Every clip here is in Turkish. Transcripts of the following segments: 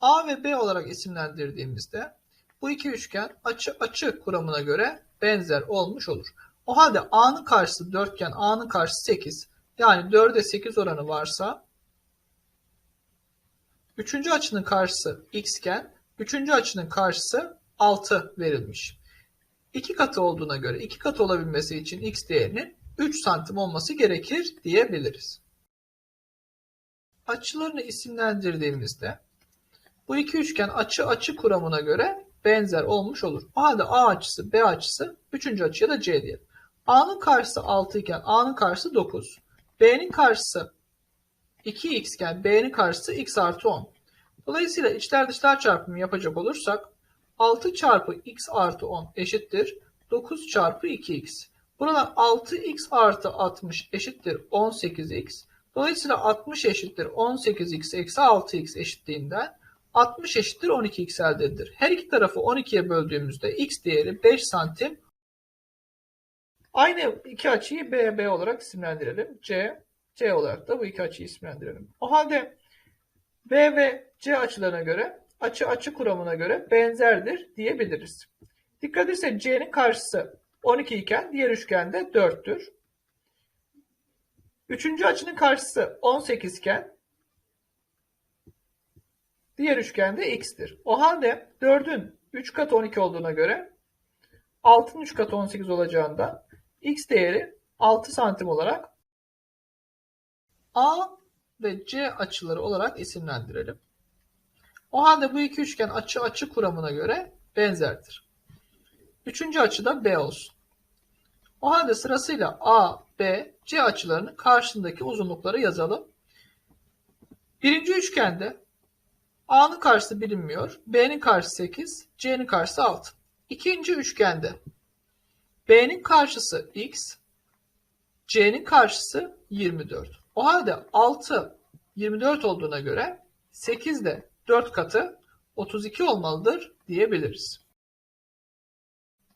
A ve B olarak isimlendirdiğimizde bu iki üçgen açı açı kuramına göre benzer olmuş olur. O halde A'nın karşısı dörtgen, A'nın karşısı 8. Yani 4'e 8 oranı varsa üçüncü açının karşısı x iken üçüncü açının karşısı 6 verilmiş. İki katı olduğuna göre iki katı olabilmesi için x değerinin 3 santim olması gerekir diyebiliriz. Açılarını isimlendirdiğimizde bu iki üçgen açı açı kuramına göre benzer olmuş olur. O halde A açısı B açısı üçüncü açıya da C diyelim. A'nın karşısı 6 iken A'nın karşısı 9. B'nin karşısı 2x iken B'nin karşısı x artı 10. Dolayısıyla içler dışlar çarpımı yapacak olursak 6 çarpı x artı 10 eşittir 9 çarpı 2x. Buradan 6x artı 60 eşittir 18x. Dolayısıyla 60 eşittir 18x eksi 6x eşitliğinden 60 eşittir 12x elde edilir. Her iki tarafı 12'ye böldüğümüzde x değeri 5 santim. Aynı iki açıyı B, B olarak isimlendirelim. C, C olarak da bu iki açıyı isimlendirelim. O halde B ve C açılarına göre açı açı kuramına göre benzerdir diyebiliriz. Dikkat etse C'nin karşısı 12 iken diğer üçgende 4'tür. Üçüncü açının karşısı 18 iken diğer üçgende x'tir. O halde 4'ün 3 katı 12 olduğuna göre 6'nın 3 katı 18 olacağından x değeri 6 santim olarak A ve C açıları olarak isimlendirelim. O halde bu iki üçgen açı açı kuramına göre benzerdir. Üçüncü açı da B olsun. O halde sırasıyla A, B, C açılarının karşısındaki uzunlukları yazalım. Birinci üçgende A'nın karşısı bilinmiyor. B'nin karşısı 8, C'nin karşısı 6. İkinci üçgende B'nin karşısı X, C'nin karşısı 24. O halde 6 24 olduğuna göre 8 de 4 katı 32 olmalıdır diyebiliriz.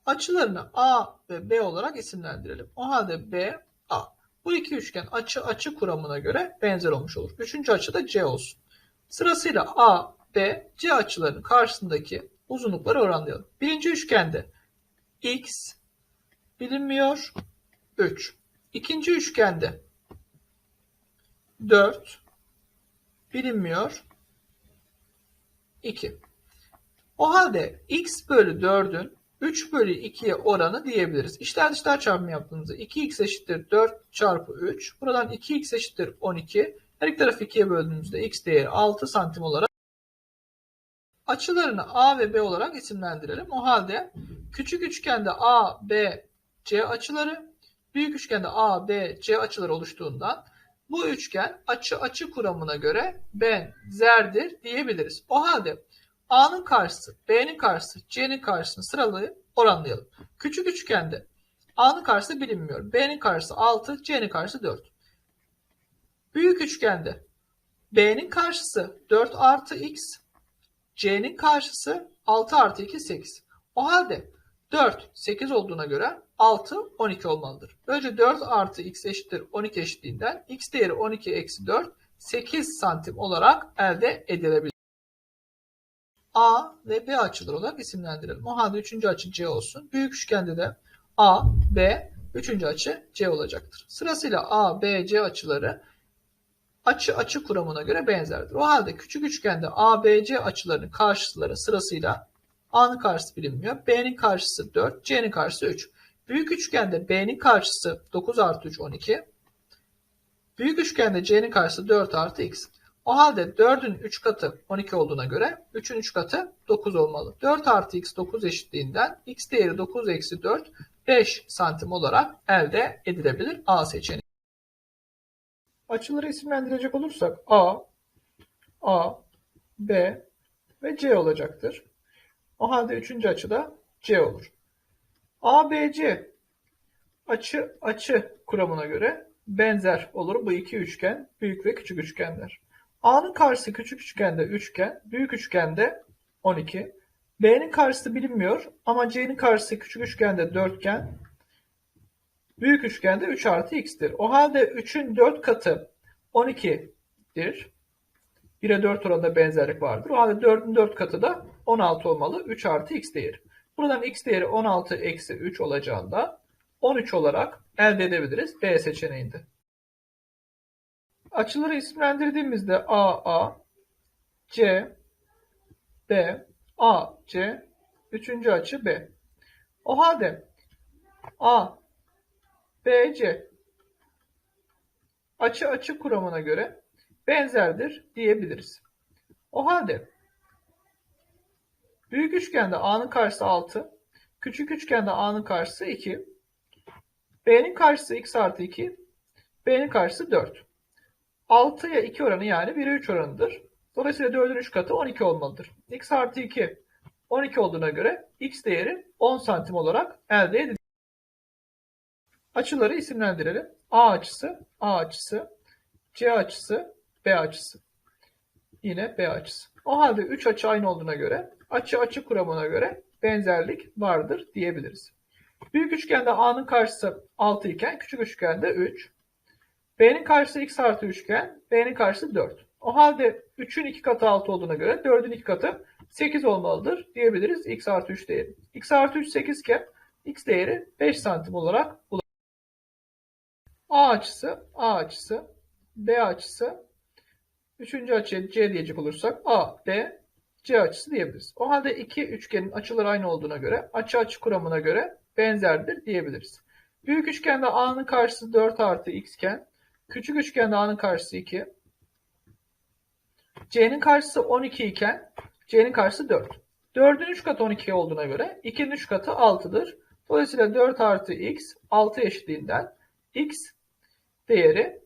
Açılarını A ve B olarak isimlendirelim. O halde B, A. Bu iki üçgen açı açı kuramına göre benzer olmuş olur. Üçüncü açı da C olsun. Sırasıyla A, B, C açılarının karşısındaki uzunlukları oranlayalım. Birinci üçgende X bilinmiyor 3. İkinci üçgende 4 bilinmiyor 2. O halde x bölü 4'ün 3 bölü 2'ye oranı diyebiliriz. İşler dışlar çarpımı yaptığımızda 2x eşittir 4 çarpı 3. Buradan 2x eşittir 12. Her iki tarafı 2'ye böldüğümüzde x değeri 6 santim olarak açılarını A ve B olarak isimlendirelim. O halde küçük üçgende A, B, C açıları, büyük üçgende A, B, C açıları oluştuğundan bu üçgen açı açı kuramına göre benzerdir diyebiliriz. O halde A'nın karşısı, B'nin karşısı, C'nin karşısını sıralayıp oranlayalım. Küçük üçgende A'nın karşısı bilinmiyor. B'nin karşısı 6, C'nin karşısı 4. Büyük üçgende B'nin karşısı 4 artı x, C'nin karşısı 6 artı 2, 8. O halde 4, 8 olduğuna göre 6, 12 olmalıdır. Böylece 4 artı x eşittir 12 eşitliğinden x değeri 12 eksi 4, 8 santim olarak elde edilebilir. A ve B açıları olarak isimlendirelim. O halde üçüncü açı C olsun. Büyük üçgende de A, B, üçüncü açı C olacaktır. Sırasıyla A, B, C açıları açı açı kuramına göre benzerdir. O halde küçük üçgende A, B, C açılarının karşıları sırasıyla A'nın karşısı bilinmiyor. B'nin karşısı 4, C'nin karşısı 3. Büyük üçgende B'nin karşısı 9 artı 3, 12. Büyük üçgende C'nin karşısı 4 artı X. O halde 4'ün 3 katı 12 olduğuna göre 3'ün 3 katı 9 olmalı. 4 artı x 9 eşitliğinden x değeri 9 eksi 4 5 santim olarak elde edilebilir A seçeneği. Açıları isimlendirecek olursak A, A, B ve C olacaktır. O halde üçüncü açı da C olur. ABC açı açı kuramına göre benzer olur bu iki üçgen, büyük ve küçük üçgenler. A'nın karşısı küçük üçgende üçgen, büyük üçgende 12. B'nin karşısı bilinmiyor ama C'nin karşısı küçük üçgende dörtgen, büyük üçgende 3 artı x'tir. O halde 3'ün 4 katı 12'dir. 1'e 4 oranında benzerlik vardır. O halde 4'ün 4 katı da 16 olmalı. 3 artı x değeri. Buradan x değeri 16 eksi 3 olacağında 13 olarak elde edebiliriz B seçeneğinde. Açıları isimlendirdiğimizde AA, C, B, A, C, üçüncü açı B. O halde A, B, C açı açı kuramına göre benzerdir diyebiliriz. O halde büyük üçgende A'nın karşısı 6, küçük üçgende A'nın karşısı 2, B'nin karşısı x artı 2, B'nin karşısı 4. 6'ya 2 oranı yani 1'e 3 oranıdır. Dolayısıyla 4'ün 3 katı 12 olmalıdır. x artı 2 12 olduğuna göre x değeri 10 santim olarak elde edilir. Açıları isimlendirelim. A açısı, A açısı, C açısı, B açısı. Yine B açısı. O halde 3 açı aynı olduğuna göre açı açı kuramına göre benzerlik vardır diyebiliriz. Büyük üçgende A'nın karşısı 6 iken küçük üçgende 3. B'nin karşısı x artı 3 iken B'nin karşısı 4. O halde 3'ün 2 katı 6 olduğuna göre 4'ün 2 katı 8 olmalıdır diyebiliriz x artı 3 değeri. x artı 3 8 iken x değeri 5 santim olarak bulunur. A açısı, A açısı, B açısı, üçüncü açıya C diyecek olursak A, B, C açısı diyebiliriz. O halde iki üçgenin açıları aynı olduğuna göre açı açı kuramına göre benzerdir diyebiliriz. Büyük üçgende A'nın karşısı 4 artı x iken küçük üçgende A'nın karşısı 2. C'nin karşısı 12 iken C'nin karşısı 4. 4'ün 3 katı 12 olduğuna göre 2'nin 3 katı 6'dır. Dolayısıyla 4 artı x 6 eşitliğinden x değeri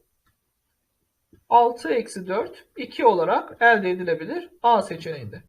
6 eksi 4 2 olarak elde edilebilir A seçeneğinde.